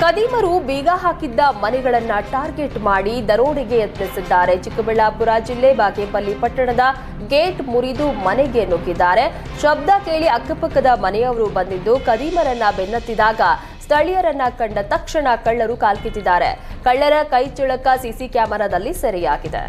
ಕದೀಮರು ಬೀಗ ಹಾಕಿದ್ದ ಮನೆಗಳನ್ನ ಟಾರ್ಗೆಟ್ ಮಾಡಿ ದರೋಡೆಗೆ ಯತ್ನಿಸಿದ್ದಾರೆ. ಚಿಕ್ಕಬಳ್ಳಾಪುರ ಜಿಲ್ಲೆ ಬಾಗೇಪಲ್ಲಿ ಪಟ್ಟಣದ ಗೇಟ್ ಮುರಿದು ಮನೆಗೆ ನುಗ್ಗಿದ್ದಾರೆ. ಶಬ್ದ ಕೇಳಿ ಅಕ್ಕಪಕ್ಕದ ಮನೆಯವರು ಬಂದಿದ್ದು ಕದೀಮರನ್ನ ಬೆನ್ನತ್ತಿದಾಗ ಸ್ಥಳೀಯರನ್ನ ಕಂಡ ತಕ್ಷಣ ಕಳ್ಳರು ಕಾಲ್ಕಿತ್ತಿದ್ದಾರೆ. ಕಳ್ಳರ ಕೈ ಚಳಕ ಸಿಸಿ ಕ್ಯಾಮೆರಾದಲ್ಲಿ ಸೆರೆಯಾಗಿದೆ.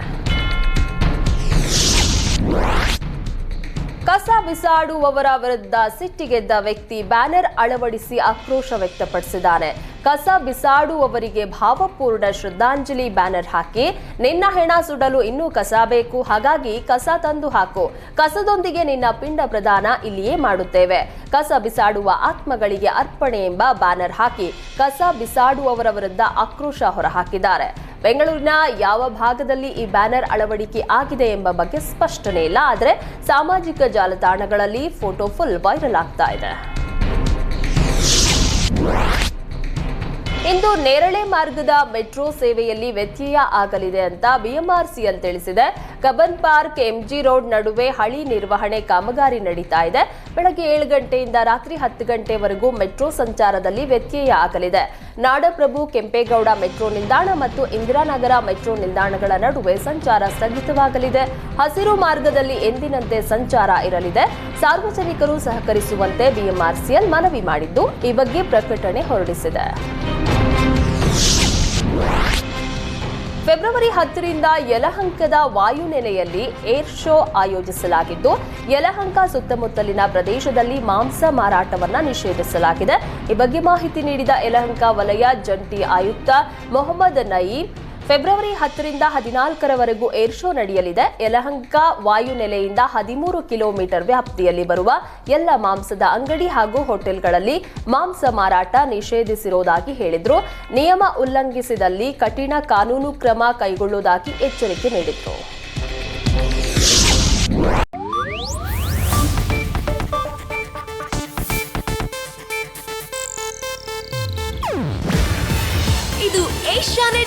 ಕಸ ಬಿಸಾಡುವವರ ವಿರುದ್ಧ ಸಿಟ್ಟಿಗೆದ್ದ ವ್ಯಕ್ತಿ ಬ್ಯಾನರ್ ಅಳವಡಿಸಿ ಆಕ್ರೋಶ ವ್ಯಕ್ತಪಡಿಸಿದ್ದಾನೆ. ಕಸ ಬಿಸಾಡುವವರಿಗೆ ಭಾವಪೂರ್ಣ ಶ್ರದ್ಧಾಂಜಲಿ ಬ್ಯಾನರ್ ಹಾಕಿ, ನಿನ್ನ ಹೆಣ ಸುಡಲು ಇನ್ನೂ ಕಸ ಬೇಕು, ಹಾಗಾಗಿ ಕಸ ತಂದು ಹಾಕು. ಕಸದೊಂದಿಗೆ ನಿನ್ನ ಪಿಂಡ ಪ್ರದಾನ ಇಲ್ಲಿಯೇ ಮಾಡುತ್ತೇವೆ. ಕಸ ಬಿಸಾಡುವ ಆತ್ಮಗಳಿಗೆ ಅರ್ಪಣೆ ಎಂಬ ಬ್ಯಾನರ್ ಹಾಕಿ, ಕಸ ಬಿಸಾಡುವವರ ವಿರುದ್ಧ ಆಕ್ರೋಶ ಹೊರಹಾಕಿದ್ದಾರೆ. ಬೆಂಗಳೂರಿನ ಯಾವ ಭಾಗದಲ್ಲಿ ಈ ಬ್ಯಾನರ್ ಅಳವಡಿಕೆ ಆಗಿದೆ ಎಂಬ ಬಗ್ಗೆ ಸ್ಪಷ್ಟನೆ ಇಲ್ಲ. ಆದರೆ ಸಾಮಾಜಿಕ ಜಾಲತಾಣಗಳಲ್ಲಿ ಫೋಟೋ ಫುಲ್ ವೈರಲ್ ಆಗ್ತಾ ಇದೆ. ಇಂದು ನೇರಳೆ ಮಾರ್ಗದ ಮೆಟ್ರೋ ಸೇವೆಯಲ್ಲಿ ವ್ಯತ್ಯಯ ಆಗಲಿದೆ ಅಂತ ಬಿಎಂಆರ್ಸಿಎಲ್ ತಿಳಿಸಿದೆ. ಕಬನ್ ಪಾರ್ಕ್, ಎಂಜಿ ರೋಡ್ ನಡುವೆ ಹಳಿ ನಿರ್ವಹಣೆ ಕಾಮಗಾರಿ ನಡೀತಾ ಇದೆ. ಬೆಳಗ್ಗೆ ಏಳು ಗಂಟೆಯಿಂದ ರಾತ್ರಿ ಹತ್ತು ಗಂಟೆವರೆಗೂ ಮೆಟ್ರೋ ಸಂಚಾರದಲ್ಲಿ ವ್ಯತ್ಯಯ ಆಗಲಿದೆ. ನಾಡಪ್ರಭು ಕೆಂಪೇಗೌಡ ಮೆಟ್ರೋ ನಿಲ್ದಾಣ ಮತ್ತು ಇಂದಿರಾನಗರ ಮೆಟ್ರೋ ನಿಲ್ದಾಣಗಳ ನಡುವೆ ಸಂಚಾರ ಸ್ಥಗಿತವಾಗಲಿದೆ. ಹಸಿರು ಮಾರ್ಗದಲ್ಲಿ ಎಂದಿನಂತೆ ಸಂಚಾರ ಇರಲಿದೆ. ಸಾರ್ವಜನಿಕರು ಸಹಕರಿಸುವಂತೆ ಬಿಎಂಆರ್ಸಿಎಲ್ ಮನವಿ ಮಾಡಿದ್ದು ಈ ಬಗ್ಗೆ ಪ್ರಕಟಣೆ ಹೊರಡಿಸಿದೆ. ಫೆಬ್ರವರಿ ಹತ್ತರಿಂದ ಯಲಹಂಕದ ವಾಯುನೆಲೆಯಲ್ಲಿ ಏರ್ ಶೋ ಆಯೋಜಿಸಲಾಗಿದ್ದು, ಯಲಹಂಕ ಸುತ್ತಮುತ್ತಲಿನ ಪ್ರದೇಶದಲ್ಲಿ ಮಾಂಸ ಮಾರಾಟವನ್ನು ನಿಷೇಧಿಸಲಾಗಿದೆ. ಈ ಬಗ್ಗೆ ಮಾಹಿತಿ ನೀಡಿದ ಯಲಹಂಕ ವಲಯ ಜಂಟಿ ಆಯುಕ್ತ ಮೊಹಮ್ಮದ್ ನಯೀಮ್ ಫೆಬ್ರವರಿ ಹತ್ತರಿಂದ ಹದಿನಾಲ್ಕರವರೆಗೂ ಏರ್ ಶೋ ನಡೆಯಲಿದೆ. ಯಲಹಂಕ ವಾಯುನೆಲೆಯಿಂದ ಹದಿಮೂರು ಕಿಲೋಮೀಟರ್ ವ್ಯಾಪ್ತಿಯಲ್ಲಿ ಬರುವ ಎಲ್ಲ ಮಾಂಸದ ಅಂಗಡಿ ಹಾಗೂ ಹೋಟೆಲ್ಗಳಲ್ಲಿ ಮಾಂಸ ಮಾರಾಟ ನಿಷೇಧಿಸಿರುವುದಾಗಿ ಹೇಳಿದ್ರು. ನಿಯಮ ಉಲ್ಲಂಘಿಸಿದಲ್ಲಿ ಕಠಿಣ ಕಾನೂನು ಕ್ರಮ ಕೈಗೊಳ್ಳುವುದಾಗಿ ಎಚ್ಚರಿಕೆ ನೀಡಿದ್ರು. ಇದು ಏಷ್ಯಾನೆಟ್